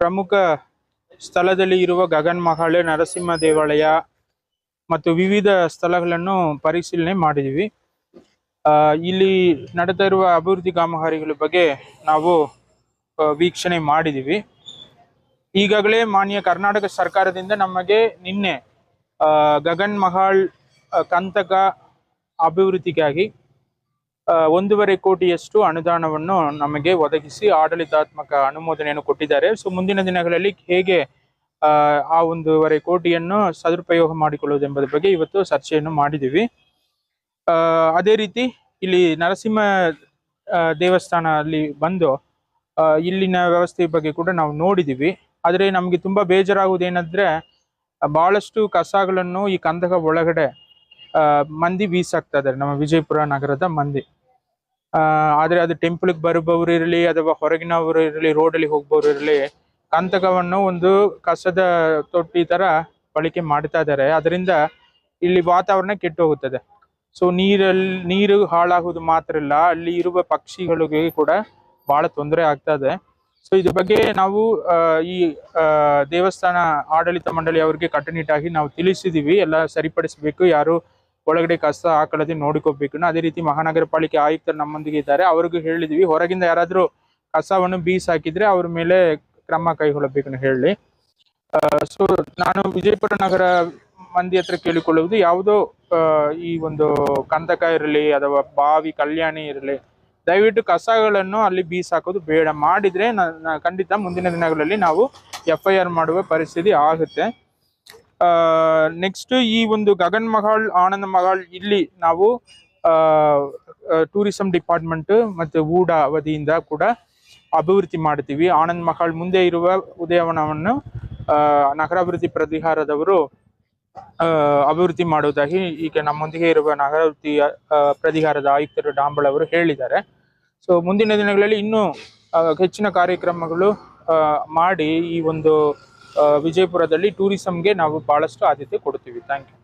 ಪ್ರಮುಖ ಸ್ಥಳದಲ್ಲಿ ಇರುವ ಗಗನ್ ಮಹಾಳೆ, ನರಸಿಂಹ ದೇವಾಲಯ ಮತ್ತು ವಿವಿಧ ಸ್ಥಳಗಳನ್ನು ಪರಿಶೀಲನೆ ಮಾಡಿದ್ವಿ ಇಲ್ಲಿ ನಡೀತಾ ಇರುವ ಅಭಿವೃದ್ಧಿ ಕಾಮಗಾರಿಗಳ ಬಗ್ಗೆ ನಾವು ವೀಕ್ಷಣೆ ಮಾಡಿದ್ದೀವಿ. ಈಗಾಗಲೇ ಮಾನ್ಯ ಕರ್ನಾಟಕ ಸರ್ಕಾರದಿಂದ ನಮಗೆ ನಿನ್ನೆ ಗಗನ್ ಮಹಾಳ್ ಕಂತಕ ಅಭಿವೃದ್ಧಿಗಾಗಿ ಒಂದೂವರೆ ಕೋಟಿಯಷ್ಟು ಅನುದಾನವನ್ನು ನಮಗೆ ಒದಗಿಸಿ ಆಡಳಿತಾತ್ಮಕ ಅನುಮೋದನೆಯನ್ನು ಕೊಟ್ಟಿದ್ದಾರೆ. ಸೊ ಮುಂದಿನ ದಿನಗಳಲ್ಲಿ ಹೇಗೆ ಆ, ಒಂದೂವರೆ ಕೋಟಿಯನ್ನು ಸದುಪಯೋಗ ಮಾಡಿಕೊಳ್ಳುವುದೆಂಬುದರ ಬಗ್ಗೆ ಇವತ್ತು ಚರ್ಚೆಯನ್ನು ಮಾಡಿದ್ದೀವಿ. ಅದೇ ರೀತಿ ಇಲ್ಲಿ ನರಸಿಂಹ ದೇವಸ್ಥಾನ ಅಲ್ಲಿ ಬಂದು ಇಲ್ಲಿನ ವ್ಯವಸ್ಥೆ ಬಗ್ಗೆ ಕೂಡ ನಾವು ನೋಡಿದ್ದೀವಿ. ಆದರೆ ನಮಗೆ ತುಂಬಾ ಬೇಜಾರಾಗುವುದೇನಂದ್ರೆ ಬಹಳಷ್ಟು ಕಸಗಳನ್ನು ಈ ಕಂದಕ ಒಳಗಡೆ ಮಂದಿ ಬೀಸಾಕ್ತಾ ಇದ್ದಾರೆ. ನಮ್ಮ ವಿಜಯಪುರ ನಗರದ ಮಂದಿ. ಆದ್ರೆ ಅದು ಟೆಂಪಲ್ಗೆ ಬರುವವರು ಇರಲಿ ಅಥವಾ ಹೊರಗಿನವರು ಇರಲಿ ರೋಡಲ್ಲಿ ಹೋಗುವವರು ಇರಲಿ ಕಂತಕವನ್ನು ಒಂದು ಕಸದ ತೊಟ್ಟಿ ತರ ಬಳಕೆ ಮಾಡ್ತಾ ಇದ್ದಾರೆ ಅದರಿಂದ ಇಲ್ಲಿ ವಾತಾವರಣ ಕೆಟ್ಟು ಹೋಗುತ್ತದೆ. ಸೊ ನೀರಲ್ಲಿ ನೀರು ಹಾಳಾಗುವುದು ಮಾತ್ರ ಇಲ್ಲ. ಅಲ್ಲಿ ಇರುವ ಪಕ್ಷಿಗಳಿಗೆ ಕೂಡ ಬಹಳ ತೊಂದರೆ ಆಗ್ತಾ ಇದೆ. ಸೊ ಇದ್ರ ಬಗ್ಗೆ ನಾವು ಈ ದೇವಸ್ಥಾನ ಆಡಳಿತ ಮಂಡಳಿ ಅವರಿಗೆ ಕಟ್ಟುನಿಟ್ಟಾಗಿ ನಾವು ತಿಳಿಸಿದೀವಿ. ಎಲ್ಲ ಸರಿಪಡಿಸಬೇಕು. ಯಾರು ಒಳಗಡೆ ಕಸ ಹಾಕಳದೆ ನೋಡಿಕೋಬೇಕು ಅದೇ ರೀತಿ ಮಹಾನಗರ ಪಾಲಿಕೆ ಆಯುಕ್ತರು ನಮ್ಮೊಂದಿಗೆ ಇದ್ದಾರೆ. ಅವ್ರಿಗೂ ಹೇಳಿದ್ವಿ. ಹೊರಗಿಂದ ಯಾರಾದರೂ ಕಸವನ್ನು ಬೀಸ್ ಹಾಕಿದ್ರೆ ಅವ್ರ ಮೇಲೆ ಕ್ರಮ ಕೈಗೊಳ್ಳಬೇಕು ಹೇಳಿ. ಸೊ ನಾನು ವಿಜಯಪುರ ನಗರ ಮಂದಿ ಹತ್ರ ಕೇಳಿಕೊಳ್ಳುವುದು ಯಾವುದೋ ಈ ಒಂದು ಕಂದಕ ಇರಲಿ ಅಥವಾ ಬಾವಿ ಕಲ್ಯಾಣಿ ಇರಲಿ, ದಯವಿಟ್ಟು ಕಸಗಳನ್ನು ಅಲ್ಲಿ ಬೀಸಾಕೋದು ಬೇಡ. ಮಾಡಿದ್ರೆ ಖಂಡಿತ ಮುಂದಿನ ದಿನಗಳಲ್ಲಿ ನಾವು ಎಫ್ ಐ ಆರ್ ಮಾಡುವ ಪರಿಸ್ಥಿತಿ ಆಗುತ್ತೆ. ನೆಕ್ಸ್ಟ್ ಈ ಒಂದು ಗಗನ್ ಮಹಾಲ್ ಆನಂದ್ ಮಹಾಳ್ ಇಲ್ಲಿ ನಾವು ಟೂರಿಸಂ ಡಿಪಾರ್ಟ್ಮೆಂಟ್ ಮತ್ತು ಊಡ ವತಿಯಿಂದ ಕೂಡ ಅಭಿವೃದ್ಧಿ ಮಾಡ್ತೀವಿ. ಆನಂದ್ ಮಹಾಲ್ ಮುಂದೆ ಇರುವ ಉದಯವನವನ್ನು ನಗರಾಭಿವೃದ್ಧಿ ಪ್ರಧಿಕಾರದವರು ಆ, ಅಭಿವೃದ್ಧಿ ಮಾಡುವುದಾಗಿ ಈಗ ನಮ್ಮೊಂದಿಗೆ ಇರುವ ನಗರಾಭಿವೃದ್ಧಿ ಪ್ರಾಧಿಕಾರದ ಆಯುಕ್ತರು ಡಾಂಬಳ ಅವರು ಹೇಳಿದ್ದಾರೆ. ಸೊ ಮುಂದಿನ ದಿನಗಳಲ್ಲಿ ಇನ್ನೂ ಹೆಚ್ಚಿನ ಕಾರ್ಯಕ್ರಮಗಳು ಮಾಡಿ ಈ ಒಂದು ವಿಜಯಪುರದಲ್ಲಿ ಟೂರಿಸಂಗೆ ನಾವು ಬಹಳಷ್ಟು ಆದ್ಯತೆ ಕೊಡ್ತೀವಿ ಥ್ಯಾಂಕ್ ಯು.